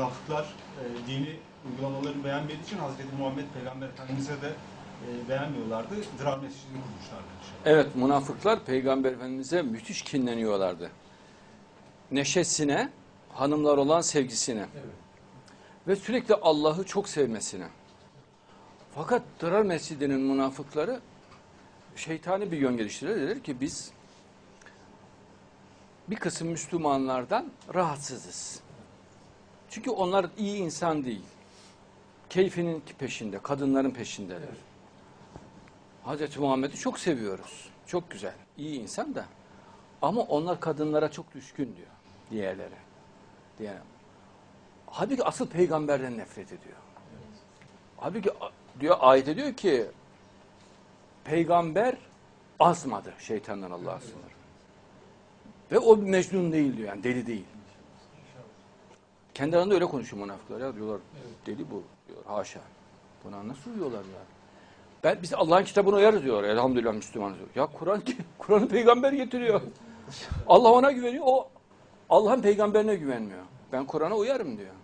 Münafıklar e, dini uygulamalarını beğenmediği için Hazreti Muhammed Peygamber Efendimiz'e de e, beğenmiyorlardı. Dırar Mescidi'ni kurmuşlardı. Evet münafıklar Peygamber Efendimiz'e müthiş kinleniyorlardı. Neşesine, hanımlar olan sevgisine ve sürekli Allah'ı çok sevmesine. Fakat Dırar Mescidi'nin münafıkları şeytani bir yön geliştirirler. Dediler ki biz bir kısım Müslümanlardan rahatsızız. Çünkü onlar iyi insan değil. Keyfinin peşinde, kadınların peşindeler. Hazreti Muhammed'i çok seviyoruz. Çok güzel. iyi insan da. Ama onlar kadınlara çok düşkün diyor. Diğerleri. Diğer. Halbuki asıl peygamberden nefret ediyor. Halbuki a- diyor ayet diyor ki peygamber azmadı şeytandan Allah'a sınır. Ve o mecnun değil diyor yani deli değil. Kendi aralarında öyle konuşuyor münafıklar ya diyorlar deli bu diyor haşa. Buna nasıl uyuyorlar ya? Ben biz Allah'ın kitabına uyarız diyor. Elhamdülillah Müslümanız diyor. Ya Kur'an Kur'an'ı peygamber getiriyor. Allah ona güveniyor. O Allah'ın peygamberine güvenmiyor. Ben Kur'an'a uyarım diyor.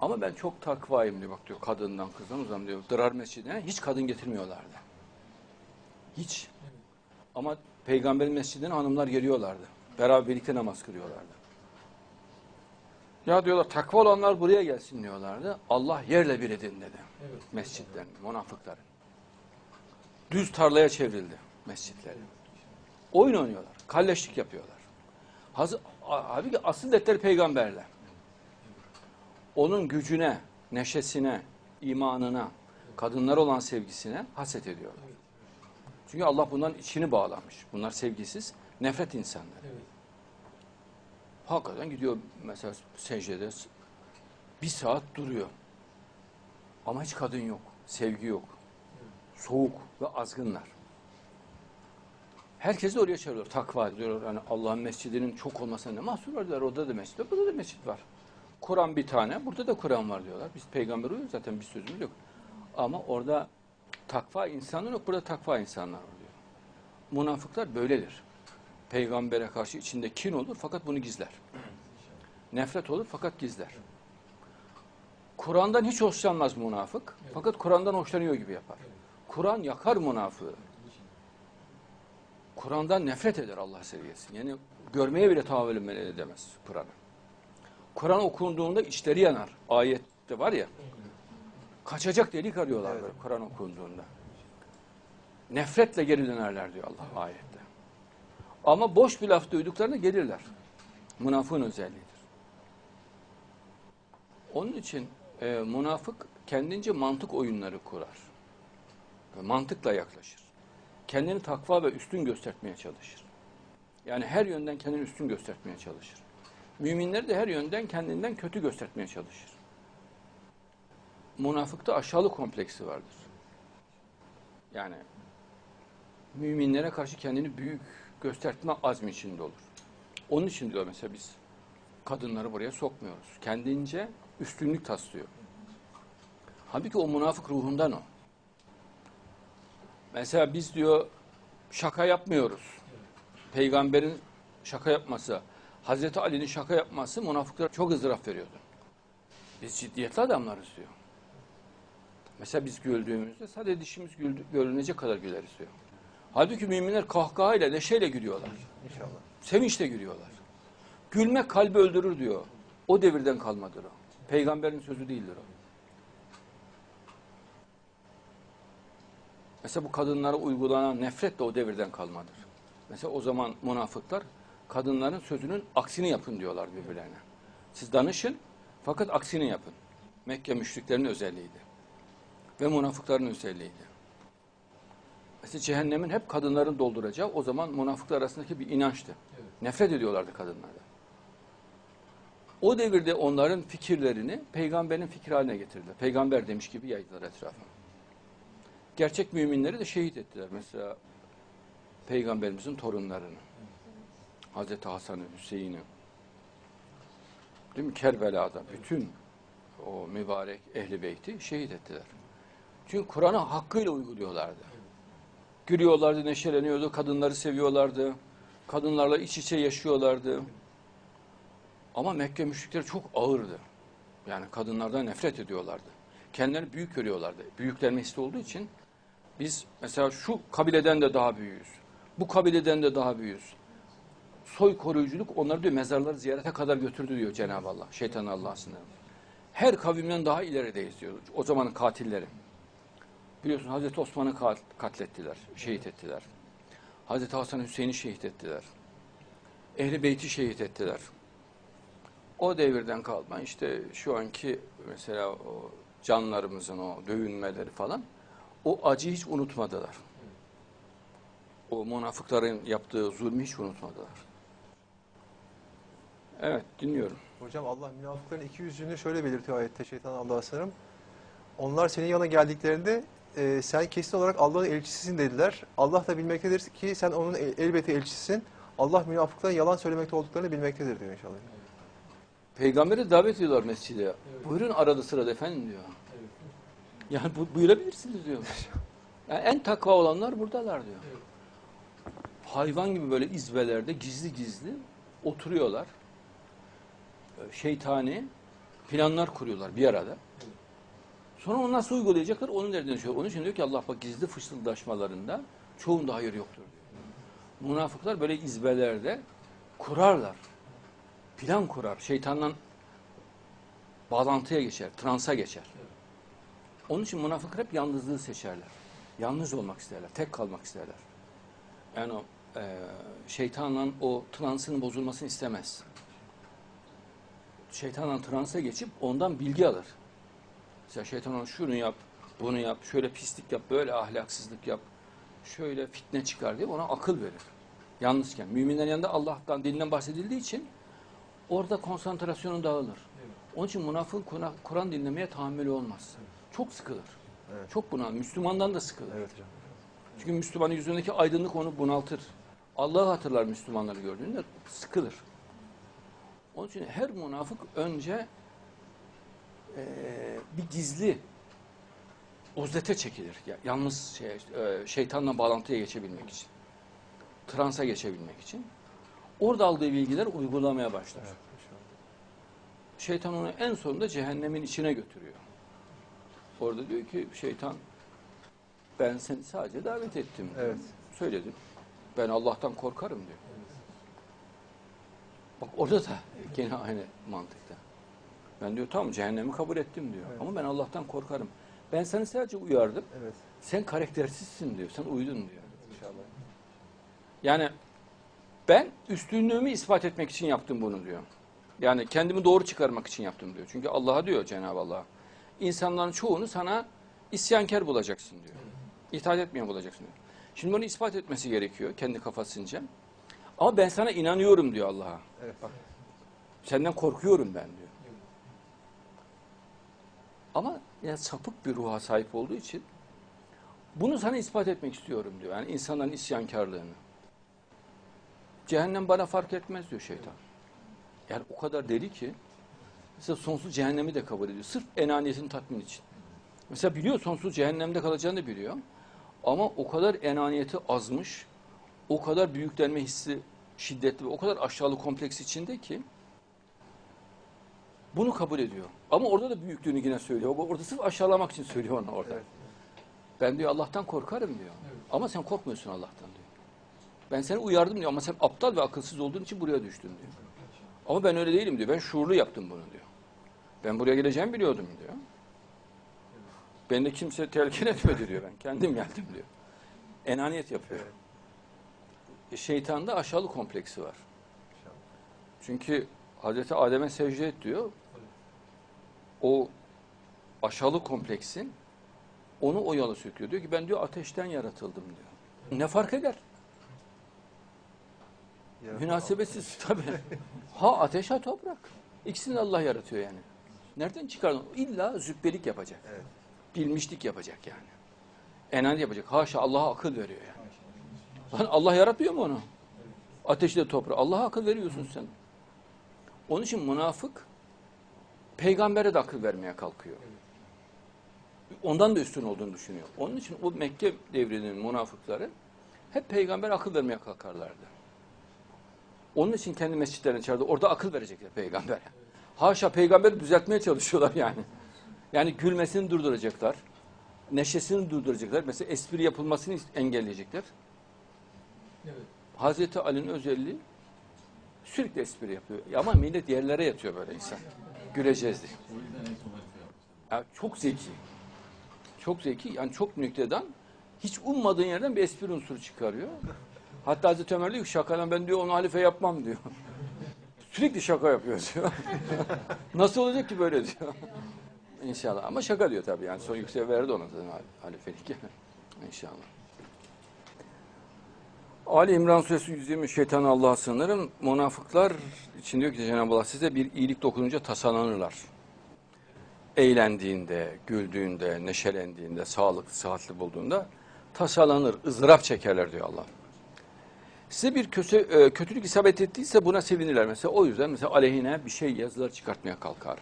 Ama ben çok takvayım diyor. Bak diyor kadından kızdan uzam diyor. Dırar mescidine hiç kadın getirmiyorlardı. Hiç. Ama peygamberin mescidine hanımlar geliyorlardı. Beraber birlikte namaz kılıyorlardı. Ya diyorlar takva olanlar buraya gelsin diyorlardı. Allah yerle bir edin dedi. Mescitlerin, münafıkların. Düz tarlaya çevrildi mescitleri. Oyun oynuyorlar, kalleşlik yapıyorlar. Hazır, halbuki asıl dertleri peygamberle. Onun gücüne, neşesine, imanına, kadınlara olan sevgisine haset ediyorlar. Çünkü Allah bunların içini bağlamış. Bunlar sevgisiz, nefret insanları. Hakikaten gidiyor mesela secdede bir saat duruyor. Ama hiç kadın yok, sevgi yok. Soğuk ve azgınlar. Herkes de oraya çağırıyor. Takva diyorlar. Yani Allah'ın mescidinin çok olmasına ne mahsur var diyorlar. Orada da mescid var, burada da mescid var. Kur'an bir tane, burada da Kur'an var diyorlar. Biz peygamber uyuyoruz zaten bir sözümüz yok. Ama orada takva insanlar yok, burada takva insanlar diyor. Münafıklar böyledir. Peygambere karşı içinde kin olur fakat bunu gizler. Nefret olur fakat gizler. Kur'an'dan hiç hoşlanmaz münafık. Fakat Kur'an'dan hoşlanıyor gibi yapar. Kur'an yakar münafığı. Kur'an'dan nefret eder Allah seviyesi. Yani görmeye bile tahammül edemez Kur'an'ı. Kur'an okunduğunda içleri yanar. Ayette var ya. Kaçacak delik arıyorlar böyle Kur'an okunduğunda. Nefretle geri dönerler diyor Allah ayette. Ama boş bir laf duyduklarında gelirler. Münafığın özelliğidir. Onun için e, münafık kendince mantık oyunları kurar. Ve mantıkla yaklaşır. Kendini takva ve üstün göstermeye çalışır. Yani her yönden kendini üstün göstermeye çalışır. Müminleri de her yönden kendinden kötü göstermeye çalışır. Münafıkta aşağılık kompleksi vardır. Yani müminlere karşı kendini büyük gösterme azmi içinde olur. Onun için diyor mesela biz kadınları buraya sokmuyoruz. Kendince üstünlük taslıyor. Halbuki o münafık ruhundan o. Mesela biz diyor şaka yapmıyoruz. Peygamberin şaka yapması, Hazreti Ali'nin şaka yapması münafıklara çok ızdırap veriyordu. Biz ciddiyetli adamlarız diyor. Mesela biz güldüğümüzde sadece dişimiz güldü, görünecek kadar güleriz diyor. Halbuki müminler kahkahayla, neşeyle gülüyorlar. İnşallah. Sevinçle gülüyorlar. Gülmek kalbi öldürür diyor. O devirden kalmadır o. Peygamberin sözü değildir o. Mesela bu kadınlara uygulanan nefret de o devirden kalmadır. Mesela o zaman münafıklar kadınların sözünün aksini yapın diyorlar birbirlerine. Siz danışın fakat aksini yapın. Mekke müşriklerinin özelliğiydi. Ve münafıkların özelliğiydi. Cehennemin hep kadınların dolduracağı o zaman münafıklar arasındaki bir inançtı. Nefret ediyorlardı kadınlardan. O devirde onların fikirlerini peygamberin fikri haline getirdiler. Peygamber demiş gibi yaydılar etrafa. Gerçek müminleri de şehit ettiler. Mesela peygamberimizin torunlarını. Hazreti Hasan'ı, Hüseyin'i. Değil mi? Kerbela'da bütün o mübarek ehli beyti şehit ettiler. Çünkü Kur'an'ı hakkıyla uyguluyorlardı. Gülüyorlardı, neşeleniyordu, kadınları seviyorlardı. Kadınlarla iç içe yaşıyorlardı. Ama Mekke müşrikleri çok ağırdı. Yani kadınlardan nefret ediyorlardı. Kendilerini büyük görüyorlardı. Büyüklenme hissi olduğu için biz mesela şu kabileden de daha büyüğüz. Bu kabileden de daha büyüğüz. Soy koruyuculuk onları diyor mezarları ziyarete kadar götürdü diyor Cenab-ı Allah. Şeytan Allah'a sınırlı. Her kavimden daha ilerideyiz diyor. O zamanın katilleri. Biliyorsun Hazreti Osman'ı kat- katlettiler, şehit ettiler. Hazreti Hasan Hüseyin'i şehit ettiler. Ehli Beyt'i şehit ettiler. O devirden kalma işte şu anki mesela o canlarımızın o dövünmeleri falan o acıyı hiç unutmadılar. O münafıkların yaptığı zulmü hiç unutmadılar. Evet dinliyorum. Hocam Allah münafıkların iki yüzünü şöyle belirtiyor ayette şeytan Allah'a sanırım. Onlar senin yanına geldiklerinde e, sen kesin olarak Allah'ın elçisisin dediler. Allah da bilmektedir ki sen onun el- elbette elçisisin. Allah münafıkların yalan söylemekte olduklarını bilmektedir diyor inşallah. Peygamberi davet ediyorlar mescide. Buyurun arada sırada efendim diyor. Yani bu, buyurabilirsiniz diyor. Yani en takva olanlar buradalar diyor. Hayvan gibi böyle izbelerde gizli gizli oturuyorlar. Şeytani planlar kuruyorlar bir arada. Sonra onu nasıl uygulayacaklar onun derdini düşüyor. Onun için diyor ki Allah bak gizli fısıldaşmalarında çoğunda hayır yoktur. Münafıklar böyle izbelerde kurarlar plan kurar. Şeytandan bağlantıya geçer, transa geçer. Onun için münafıklar hep yalnızlığı seçerler. Yalnız olmak isterler, tek kalmak isterler. Yani o e, şeytanla o transın bozulmasını istemez. Şeytanla transa geçip ondan bilgi alır. Mesela şeytan ona şunu yap, bunu yap, şöyle pislik yap, böyle ahlaksızlık yap, şöyle fitne çıkar diye ona akıl verir. Yalnızken. Müminlerin yanında Allah'tan, dilinden bahsedildiği için orada konsantrasyonu dağılır. Onun için münafığın Kur'an- dinlemeye tahammülü olmaz. Çok sıkılır. Evet. Çok bunal. Müslümandan da sıkılır. Evet hocam. Çünkü Müslümanın yüzündeki aydınlık onu bunaltır. Allah'ı hatırlar Müslümanları gördüğünde sıkılır. Onun için her münafık önce eee, bir gizli uzlete çekilir. Ya- Yalnız şey, eee, şeytanla bağlantıya geçebilmek için. Transa geçebilmek için. Orada aldığı bilgiler uygulamaya başlar. Evet. Şeytan onu en sonunda cehennemin içine götürüyor. Orada diyor ki şeytan ben seni sadece davet ettim. Evet. Söyledim. Ben Allah'tan korkarım diyor. Bak orada da gene aynı mantıkta. Ben diyor tamam cehennemi kabul ettim diyor. Evet. Ama ben Allah'tan korkarım. Ben seni sadece uyardım. Evet. Sen karaktersizsin diyor. Sen uydun diyor. İnşallah. Yani ben üstünlüğümü ispat etmek için yaptım bunu diyor. Yani kendimi doğru çıkarmak için yaptım diyor. Çünkü Allah'a diyor Cenab-ı Allah. İnsanların çoğunu sana isyankar bulacaksın diyor. İtaat etmeyen bulacaksın diyor. Şimdi bunu ispat etmesi gerekiyor kendi kafasınca. Ama ben sana inanıyorum diyor Allah'a. Evet. Bak. Senden korkuyorum ben diyor. Ama ya sapık bir ruha sahip olduğu için bunu sana ispat etmek istiyorum diyor. Yani insanların isyankarlığını. Cehennem bana fark etmez diyor şeytan. Yani o kadar deli ki mesela sonsuz cehennemi de kabul ediyor. Sırf enaniyetini tatmin için. Mesela biliyor sonsuz cehennemde kalacağını biliyor. Ama o kadar enaniyeti azmış, o kadar büyüklenme hissi şiddetli ve o kadar aşağılık kompleks içinde ki bunu kabul ediyor. Ama orada da büyüklüğünü yine söylüyor. Orada sırf aşağılamak için söylüyor ona orada. Evet. Ben diyor Allah'tan korkarım diyor. Ama sen korkmuyorsun Allah'tan diyor. Ben seni uyardım diyor ama sen aptal ve akılsız olduğun için buraya düştün diyor. Ama ben öyle değilim diyor. Ben şuurlu yaptım bunu diyor. Ben buraya geleceğimi biliyordum diyor. Beni de kimse telkin etmedi diyor ben. Kendim geldim diyor. Enaniyet yapıyor. E, şeytanda aşağılık kompleksi var. Çünkü Hazreti Adem'e secde et diyor. O aşağılık kompleksin onu o yola söküyor. Diyor ki ben diyor ateşten yaratıldım diyor. Ne fark eder? Yaratan Münasebetsiz tabii. Ha ateş ha toprak. İkisini Allah yaratıyor yani. Nereden çıkardın? İlla zübbelik yapacak. Evet. Bilmişlik yapacak yani. Enani yapacak. Haşa Allah'a akıl veriyor yani. Lan Allah yaratmıyor mu onu? Ateşle toprağı. Allah'a akıl veriyorsun sen. Onun için münafık peygambere de akıl vermeye kalkıyor. Ondan da üstün olduğunu düşünüyor. Onun için o Mekke devrinin münafıkları hep peygamber akıl vermeye kalkarlardı. Onun için kendi mescitlerine çağırdı. Orada akıl verecekler peygambere. Haşa peygamberi düzeltmeye çalışıyorlar yani. Yani gülmesini durduracaklar. Neşesini durduracaklar. Mesela espri yapılmasını engelleyecekler. Evet. Hazreti Ali'nin özelliği sürekli espri yapıyor. Ama millet yerlere yatıyor böyle insan. Yapmışlar. Ya çok zeki. Çok zeki. Yani çok nüktedan. Hiç ummadığın yerden bir espri unsuru çıkarıyor. Hatta Hazreti Ömer diyor ki şakadan ben diyor onu halife yapmam diyor. Sürekli şaka yapıyor diyor. Nasıl olacak ki böyle diyor. İnşallah. Ama şaka diyor tabii yani. Son yükseğe verdi ona zaten hal- halifelik. İnşallah. Ali İmran Suresi 120 şeytan Allah'a sığınırım. Münafıklar için diyor ki Cenab-ı Allah size bir iyilik dokununca tasalanırlar eğlendiğinde, güldüğünde, neşelendiğinde, sağlıklı, sıhhatli bulduğunda tasalanır, ızdırap çekerler diyor Allah. Size bir köse, e, kötülük isabet ettiyse buna sevinirler. Mesela o yüzden mesela aleyhine bir şey yazılar çıkartmaya kalkar.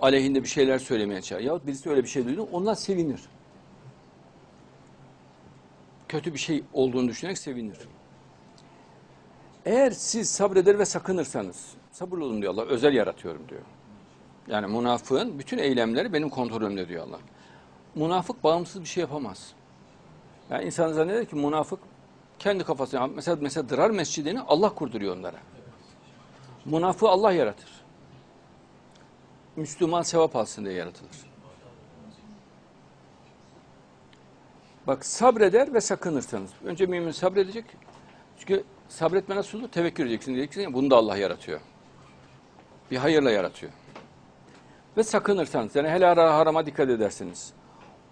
Aleyhinde bir şeyler söylemeye çalışır. Yahut birisi öyle bir şey duydu, ondan sevinir. Kötü bir şey olduğunu düşünerek sevinir. Eğer siz sabreder ve sakınırsanız, sabırlı olun diyor Allah, özel yaratıyorum diyor. Yani münafığın bütün eylemleri benim kontrolümde diyor Allah. Münafık bağımsız bir şey yapamaz. Yani insan zanneder ki münafık kendi kafasına mesela mesela Dırar Mescidini Allah kurduruyor onlara. Münafığı Allah yaratır. Müslüman sevap alsın diye yaratılır. Bak sabreder ve sakınırsanız. Önce mümin sabredecek. Çünkü sabretme nasıl olur? Tevekkül edeceksin diyeceksin. Bunu da Allah yaratıyor. Bir hayırla yaratıyor ve sakınırsanız yani helal harama dikkat edersiniz.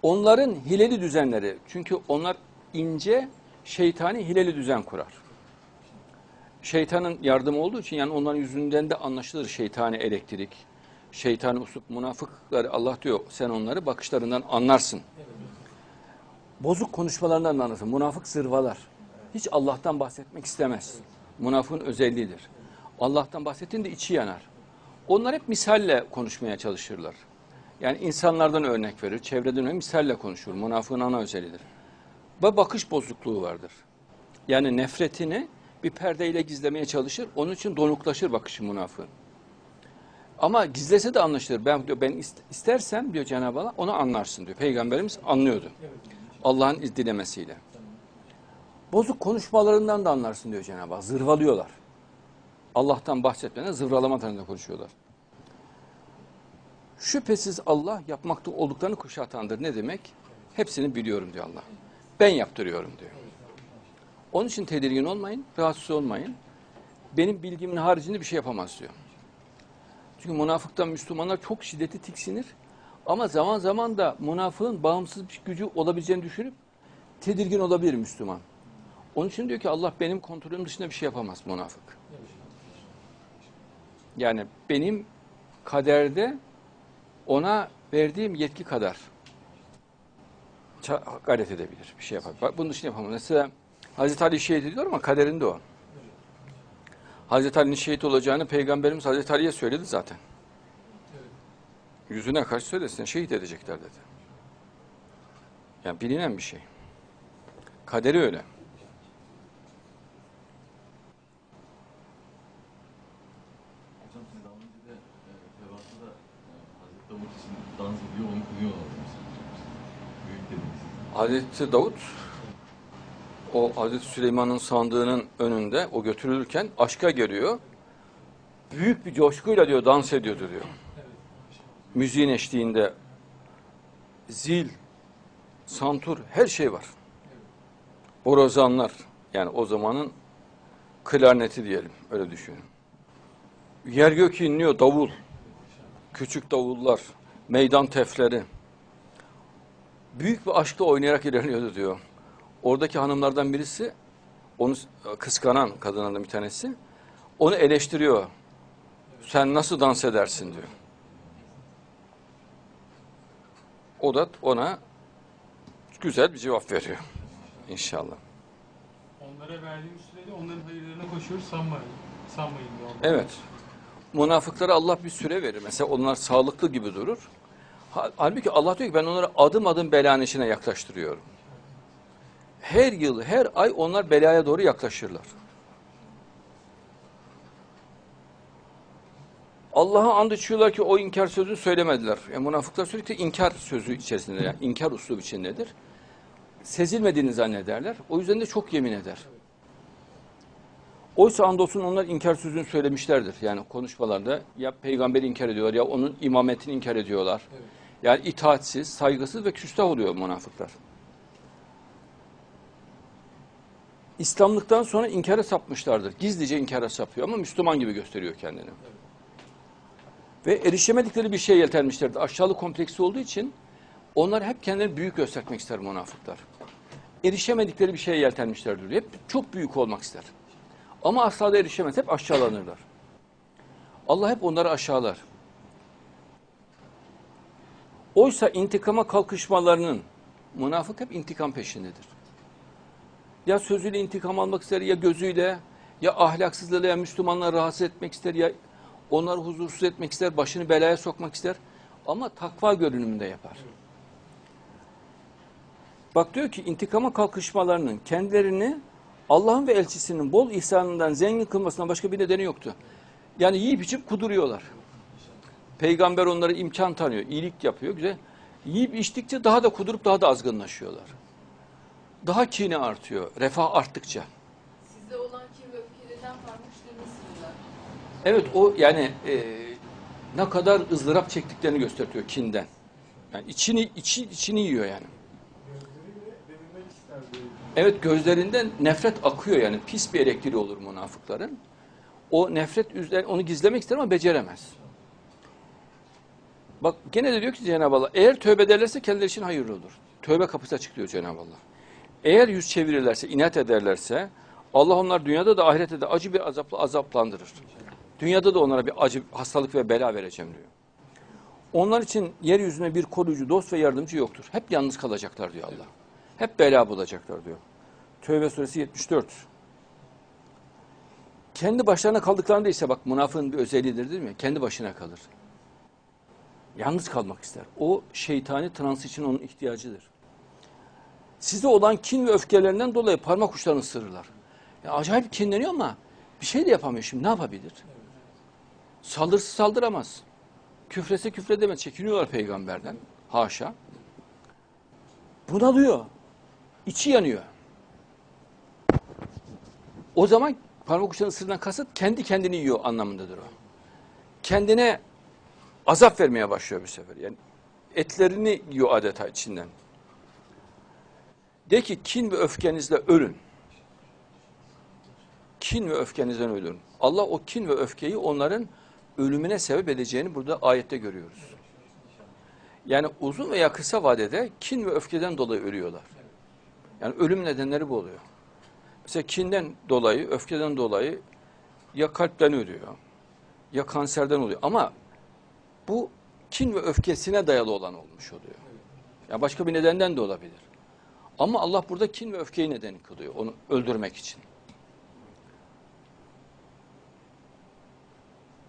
Onların hileli düzenleri çünkü onlar ince şeytani hileli düzen kurar. Şeytanın yardımı olduğu için yani onların yüzünden de anlaşılır şeytani elektrik, şeytani usup münafıkları Allah diyor sen onları bakışlarından anlarsın. Bozuk konuşmalarından da anlarsın. Münafık zırvalar. Hiç Allah'tan bahsetmek istemez. Münafığın özelliğidir. Allah'tan bahsettiğinde içi yanar. Onlar hep misalle konuşmaya çalışırlar. Yani insanlardan örnek verir, çevreden örnek misalle konuşur. Münafığın ana özelliğidir. Ve bakış bozukluğu vardır. Yani nefretini bir perdeyle gizlemeye çalışır. Onun için donuklaşır bakışı münafığın. Ama gizlese de anlaşılır. Ben diyor ben ist- istersem diyor Cenab-ı Allah onu anlarsın diyor. Peygamberimiz anlıyordu. Allah'ın dilemesiyle. Bozuk konuşmalarından da anlarsın diyor Cenab-ı Allah. Zırvalıyorlar. Allah'tan bahsetmeden zıvralama tarzında konuşuyorlar. Şüphesiz Allah yapmakta olduklarını kuşatandır. Ne demek? Hepsini biliyorum diyor Allah. Ben yaptırıyorum diyor. Onun için tedirgin olmayın, rahatsız olmayın. Benim bilgimin haricinde bir şey yapamaz diyor. Çünkü münafıktan Müslümanlar çok şiddetli tiksinir. Ama zaman zaman da münafığın bağımsız bir gücü olabileceğini düşünüp tedirgin olabilir Müslüman. Onun için diyor ki Allah benim kontrolüm dışında bir şey yapamaz münafık. Yani benim kaderde ona verdiğim yetki kadar gayret edebilir. Bir şey yapar. Bak bunun dışında yapamaz. Mesela Hazreti Ali şehit ediyor ama kaderinde o. Hazreti Ali'nin şehit olacağını Peygamberimiz Hazreti Ali'ye söyledi zaten. Yüzüne karşı söylesin şehit edecekler dedi. Yani bilinen bir şey. Kaderi öyle. E, e. Hazreti Davut o Hazreti Süleyman'ın sandığının önünde o götürülürken aşka geliyor. Büyük bir coşkuyla diyor dans ediyordu diyor. Müziğin eşliğinde zil, santur her şey var. Borazanlar yani o zamanın klarneti diyelim öyle düşünün. Yer gök inliyor davul. Küçük davullar, meydan tefleri büyük bir aşkla oynayarak ilerliyordu diyor. Oradaki hanımlardan birisi, onu kıskanan kadınlardan bir tanesi, onu eleştiriyor. Sen nasıl dans edersin diyor. O da ona güzel bir cevap veriyor. İnşallah. Onlara verdiğim sürede onların hayırlarına koşuyoruz sanmayın. Sanmayın diyor. Evet. Münafıklara Allah bir süre verir. Mesela onlar sağlıklı gibi durur. Ha- Halbuki Allah diyor ki ben onları adım adım belanın içine yaklaştırıyorum. Her yıl, her ay onlar belaya doğru yaklaşırlar. Allah'a and içiyorlar ki o inkar sözü söylemediler. Yani münafıklar sürekli inkar sözü içerisinde, yani inkar uslubu içindedir. Sezilmediğini zannederler. O yüzden de çok yemin eder. Oysa andolsun onlar inkar sözünü söylemişlerdir. Yani konuşmalarda ya peygamberi inkar ediyorlar ya onun imametini inkar ediyorlar. Yani itaatsiz, saygısız ve küstah oluyor münafıklar. İslamlıktan sonra inkara sapmışlardır. Gizlice inkara sapıyor ama Müslüman gibi gösteriyor kendini. Ve erişemedikleri bir şeye yeltenmişlerdir. Aşağılık kompleksi olduğu için onlar hep kendilerini büyük göstermek ister münafıklar. Erişemedikleri bir şeye yeltenmişlerdir. Hep çok büyük olmak ister. Ama asla da erişemez. Hep aşağılanırlar. Allah hep onları aşağılar. Oysa intikama kalkışmalarının münafık hep intikam peşindedir. Ya sözüyle intikam almak ister ya gözüyle ya ahlaksızlığıyla ya Müslümanları rahatsız etmek ister ya onları huzursuz etmek ister, başını belaya sokmak ister ama takva görünümünde yapar. Bak diyor ki intikama kalkışmalarının kendilerini Allah'ın ve elçisinin bol ihsanından zengin kılmasına başka bir nedeni yoktu. Yani yiyip içip kuduruyorlar. Peygamber onlara imkan tanıyor, iyilik yapıyor, güzel. Yiyip içtikçe daha da kudurup daha da azgınlaşıyorlar. Daha kini artıyor, refah arttıkça. Sizde olan kim ve öfkelerinden parmışlarını sırlar. Evet o yani e, ne kadar ızdırap çektiklerini gösteriyor kinden. Yani içini içi, içini yiyor yani. Evet gözlerinden nefret akıyor yani pis bir elektriği olur münafıkların. O nefret üzerine onu gizlemek ister ama beceremez. Bak gene de diyor ki Cenab-ı Allah eğer tövbe ederlerse kendileri için hayırlı olur. Tövbe kapısı açık diyor Cenab-ı Allah. Eğer yüz çevirirlerse, inat ederlerse Allah onlar dünyada da ahirette de acı bir azapla azaplandırır. Dünyada da onlara bir acı, hastalık ve bela vereceğim diyor. Onlar için yeryüzüne bir koruyucu, dost ve yardımcı yoktur. Hep yalnız kalacaklar diyor Allah. Hep bela bulacaklar diyor. Tövbe suresi 74. Kendi başlarına kaldıklarında ise bak münafığın bir özelliğidir değil mi? Kendi başına kalır. Yalnız kalmak ister. O şeytani trans için onun ihtiyacıdır. Size olan kin ve öfkelerinden dolayı parmak uçlarını ısırırlar. Ya acayip kinleniyor ama bir şey de yapamıyor şimdi ne yapabilir? Saldırısı saldıramaz. Küfrese küfredemez. Çekiniyorlar peygamberden. Haşa. Bunalıyor. İçi yanıyor. O zaman parmak uçlarının ısırından kasıt kendi kendini yiyor anlamındadır o. Kendine azap vermeye başlıyor bir sefer. Yani etlerini yiyor adeta içinden. De ki kin ve öfkenizle ölün. Kin ve öfkenizden ölün. Allah o kin ve öfkeyi onların ölümüne sebep edeceğini burada ayette görüyoruz. Yani uzun veya kısa vadede kin ve öfkeden dolayı ölüyorlar. Yani ölüm nedenleri bu oluyor. Mesela kinden dolayı, öfkeden dolayı ya kalpten ölüyor, ya kanserden oluyor. Ama bu kin ve öfkesine dayalı olan olmuş oluyor. Ya başka bir nedenden de olabilir. Ama Allah burada kin ve öfkeyi neden kılıyor onu öldürmek için.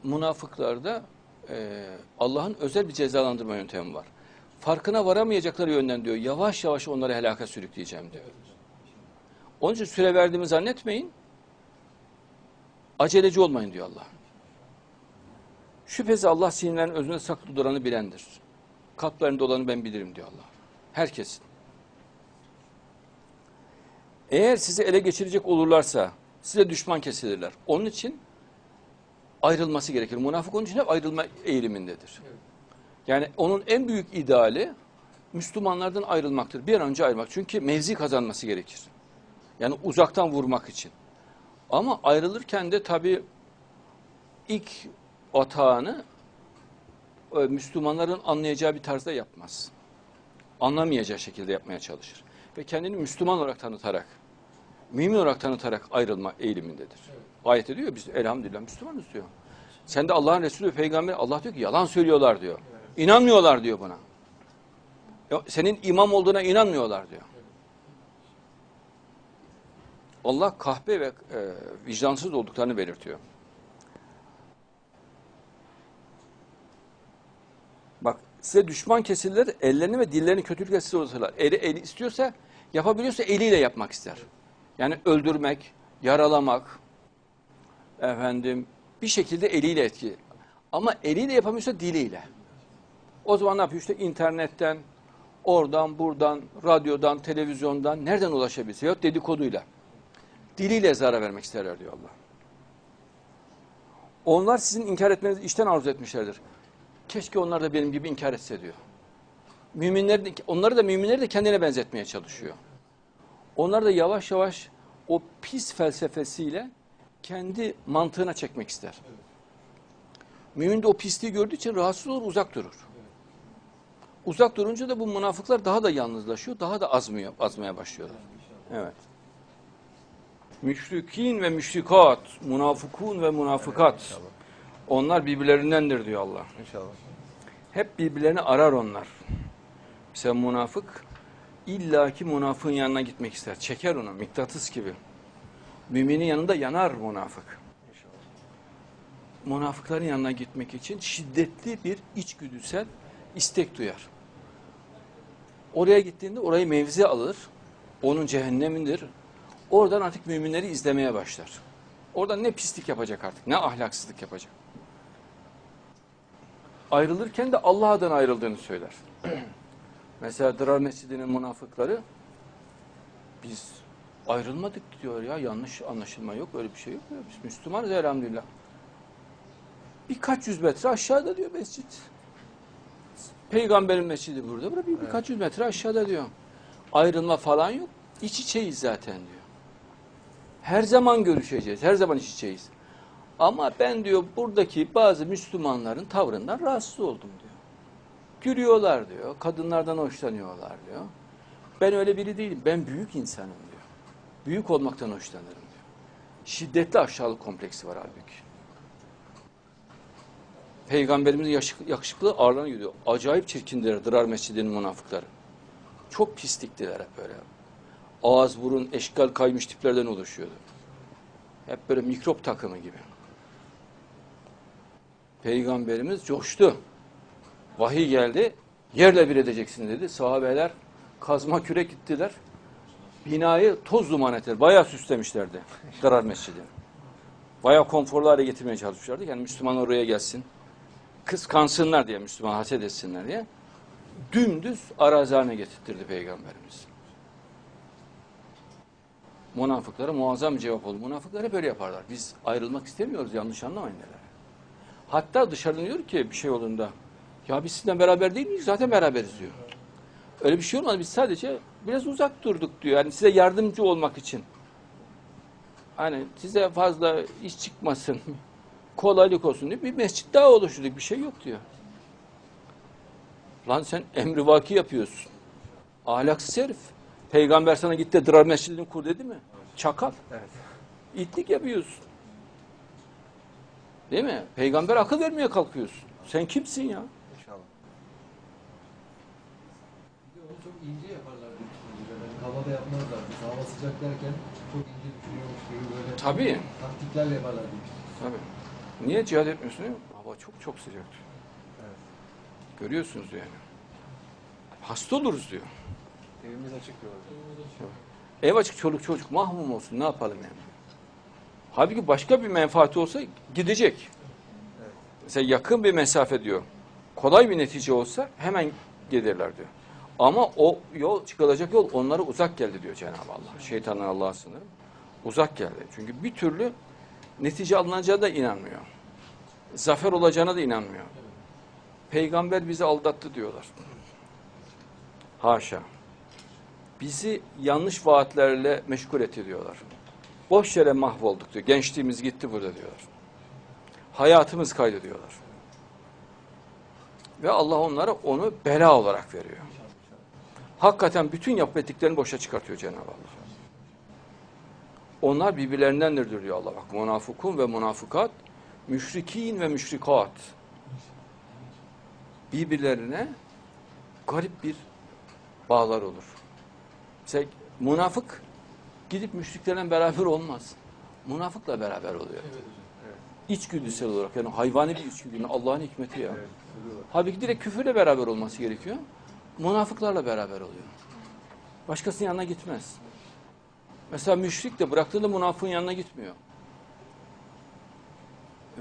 Münafıklarda e, Allah'ın özel bir cezalandırma yöntemi var. Farkına varamayacakları yönden diyor yavaş yavaş onları helaka sürükleyeceğim diyor. Onun için süre verdiğimi zannetmeyin. Aceleci olmayın diyor Allah. Şüphesiz Allah sinirlerin özünde saklı duranı bilendir. Kalplerinde olanı ben bilirim diyor Allah. Herkesin. Eğer sizi ele geçirecek olurlarsa size düşman kesilirler. Onun için ayrılması gerekir. Münafık onun için hep ayrılma eğilimindedir. Yani onun en büyük ideali Müslümanlardan ayrılmaktır. Bir an önce ayrılmak. Çünkü mevzi kazanması gerekir. Yani uzaktan vurmak için. Ama ayrılırken de tabii ilk atağını e, Müslümanların anlayacağı bir tarzda yapmaz. Anlamayacağı şekilde yapmaya çalışır. Ve kendini Müslüman olarak tanıtarak, mümin olarak tanıtarak ayrılma eğilimindedir. Ayette diyor biz elhamdülillah Müslümanız diyor. Sen de Allah'ın Resulü Peygamber Allah diyor ki yalan söylüyorlar diyor. İnanmıyorlar diyor buna. Senin imam olduğuna inanmıyorlar diyor. Allah kahpe ve e, vicdansız olduklarını belirtiyor. Bak size düşman kesilirler, ellerini ve dillerini kötülükle size uzatırlar. Eli, eli istiyorsa, yapabiliyorsa eliyle yapmak ister. Yani öldürmek, yaralamak, efendim bir şekilde eliyle etki. Ama eliyle yapamıyorsa diliyle. O zaman ne yapıyor? İşte internetten, oradan, buradan, radyodan, televizyondan nereden ulaşabilirse yok dedikoduyla. Diliyle zarar vermek isterler diyor Allah. Onlar sizin inkar etmenizi işten arzu etmişlerdir. Keşke onlar da benim gibi inkar etse diyor. Müminler de, onları da müminleri de kendine benzetmeye çalışıyor. Onlar da yavaş yavaş o pis felsefesiyle kendi mantığına çekmek ister. Mümin de o pisliği gördüğü için rahatsız olur, uzak durur. Uzak durunca da bu münafıklar daha da yalnızlaşıyor, daha da azmıyor, azmaya başlıyorlar. Evet. Müşrikin ve müşrikat, münafıkun ve münafıkat. Onlar birbirlerindendir diyor Allah. İnşallah. Hep birbirlerini arar onlar. Mesela münafık illaki münafığın yanına gitmek ister. Çeker onu mıknatıs gibi. Müminin yanında yanar münafık. Münafıkların yanına gitmek için şiddetli bir içgüdüsel istek duyar. Oraya gittiğinde orayı mevzi alır. Onun cehennemindir. Oradan artık müminleri izlemeye başlar. Oradan ne pislik yapacak artık, ne ahlaksızlık yapacak. Ayrılırken de Allah'tan ayrıldığını söyler. Mesela Dırar Mescidi'nin münafıkları biz ayrılmadık diyor ya yanlış anlaşılma yok öyle bir şey yok. ya. Biz Müslümanız elhamdülillah. Birkaç yüz metre aşağıda diyor mescit. Peygamberin mescidi burada. Burada bir, birkaç yüz metre aşağıda diyor. Ayrılma falan yok. İç içeyiz zaten diyor. Her zaman görüşeceğiz. Her zaman iç içeyiz. Ama ben diyor buradaki bazı Müslümanların tavrından rahatsız oldum diyor. Gülüyorlar diyor. Kadınlardan hoşlanıyorlar diyor. Ben öyle biri değilim. Ben büyük insanım diyor. Büyük olmaktan hoşlanırım diyor. Şiddetli aşağılık kompleksi var halbuki. Peygamberimiz yakışıklı, ağırlarına gidiyor. Acayip çirkindiler Dırar Mescidi'nin münafıkları. Çok pisliktiler hep böyle. Ağız, burun, eşkal kaymış tiplerden oluşuyordu. Hep böyle mikrop takımı gibi. Peygamberimiz coştu. Vahiy geldi. Yerle bir edeceksin dedi. Sahabeler kazma kürek gittiler. Binayı toz duman ettiler. Bayağı süslemişlerdi. Dırar Mescidi. Bayağı konforlu hale getirmeye çalışmışlardı. Yani Müslüman oraya gelsin. Kıskansınlar diye Müslüman haset etsinler diye. Dümdüz arazi haline getirtirdi Peygamberimiz. Münafıklara muazzam bir cevap oldu. Münafıklar hep böyle yaparlar. Biz ayrılmak istemiyoruz yanlış anlamayın derler. Hatta dışarıdan diyor ki bir şey olduğunda ya biz sizinle beraber değil miyiz? Zaten beraberiz diyor. Öyle bir şey olmadı. Biz sadece biraz uzak durduk diyor. Yani size yardımcı olmak için. Hani size fazla iş çıkmasın. Kolaylık olsun diye bir mescit daha oluşturduk. Bir şey yok diyor. Lan sen emri vaki yapıyorsun. Ahlaksız herif. Peygamber sana git de Dırar Mescidini kur dedi mi? Çakal. Evet. İtlik yapıyorsun. Değil mi? Peygamber akıl vermeye kalkıyorsun. Sen kimsin ya? İnşallah. Bir de onu çok ince yaparlar Yani kaba da yapmazlar. Biz hava sıcak derken çok ince düşünüyormuş gibi böyle Tabii. taktiklerle yaparlar diye. Tabii. Niye cihad etmiyorsun? Hava çok çok sıcak diyor. Evet. Görüyorsunuz diyor yani. Hasta oluruz diyor. Evimiz açık diyorlar. Ev açık çoluk çocuk mahmum olsun ne yapalım yani. Halbuki başka bir menfaati olsa gidecek. Evet. Mesela yakın bir mesafe diyor. Kolay bir netice olsa hemen gelirler diyor. Ama o yol çıkılacak yol onlara uzak geldi diyor Cenab-ı Allah. Şeytandan Allah'a sınırım. Uzak geldi. Çünkü bir türlü netice alınacağı da inanmıyor. Zafer olacağına da inanmıyor. Peygamber bizi aldattı diyorlar. Haşa. Bizi yanlış vaatlerle meşgul etti diyorlar. Boş yere mahvolduk diyor. Gençliğimiz gitti burada diyorlar. Hayatımız kaydı diyorlar. Ve Allah onlara onu bela olarak veriyor. Hakikaten bütün yapıp ettiklerini boşa çıkartıyor Cenab-ı Allah. Onlar birbirlerindendir diyor Allah. Bak münafıkun ve münafıkat, müşrikin ve müşrikat. Birbirlerine garip bir bağlar olur. Mesela münafık gidip müşriklerle beraber olmaz. Münafıkla beraber oluyor. İçgüdüsel olarak yani hayvani bir içgüdü. Yani Allah'ın hikmeti ya. Evet. Halbuki direkt küfürle beraber olması gerekiyor. Münafıklarla beraber oluyor. Başkasının yanına gitmez. Mesela müşrik de bıraktığında münafığın yanına gitmiyor.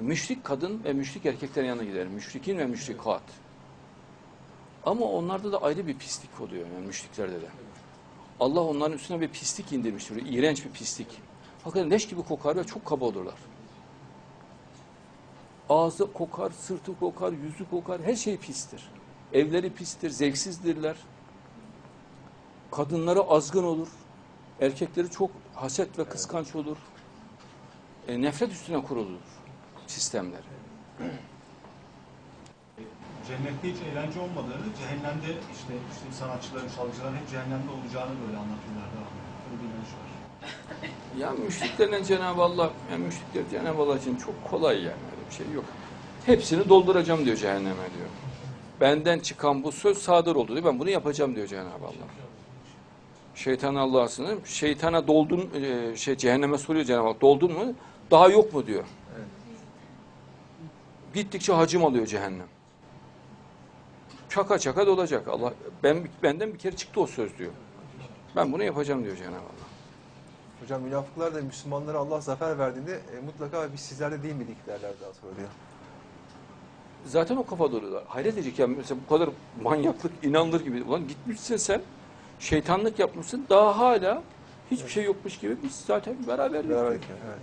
Müşrik kadın ve müşrik erkeklerin yanına gider. Müşrikin ve müşrikat. Ama onlarda da ayrı bir pislik oluyor yani müşriklerde de. Allah onların üstüne bir pislik indirmiştir. iğrenç bir pislik. Hakikaten leş gibi kokar ve çok kaba olurlar. Ağzı kokar, sırtı kokar, yüzü kokar, her şey pistir. Evleri pistir, zevksizdirler. Kadınları azgın olur. Erkekleri çok haset ve kıskanç olur. E, nefret üstüne kurulur sistemler. Cennette hiç eğlence olmadığını, cehennemde işte, işte sanatçıların, şarkıcıların hep cehennemde olacağını böyle anlatıyorlar. Öyle bir inanış var. Ya müşriklerle Cenab-ı Allah, yani müşrikler Cenab-ı Allah için çok kolay yani öyle bir şey yok. Hepsini dolduracağım diyor cehenneme diyor. Benden çıkan bu söz sadır oldu diyor. Ben bunu yapacağım diyor Cenab-ı Allah. Şeytan Allah'a. Şeytana doldun, e, şey cehenneme soruyor Cenab-ı Allah. Doldun mu? Daha yok mu diyor. Gittikçe hacim alıyor cehennem. Çaka çaka dolacak. Allah ben benden bir kere çıktı o söz diyor. Ben bunu yapacağım diyor Cenab-ı Allah. Hocam münafıklar da Müslümanlara Allah zafer verdiğinde e, mutlaka biz sizlerde değil miydik derler daha sonra diyor. Zaten o kafa oluyorlar. Hayret edecek ya mesela bu kadar manyaklık inanılır gibi. Ulan gitmişsin sen şeytanlık yapmışsın daha hala hiçbir şey yokmuş gibi biz zaten beraber Beraberlik yani, evet.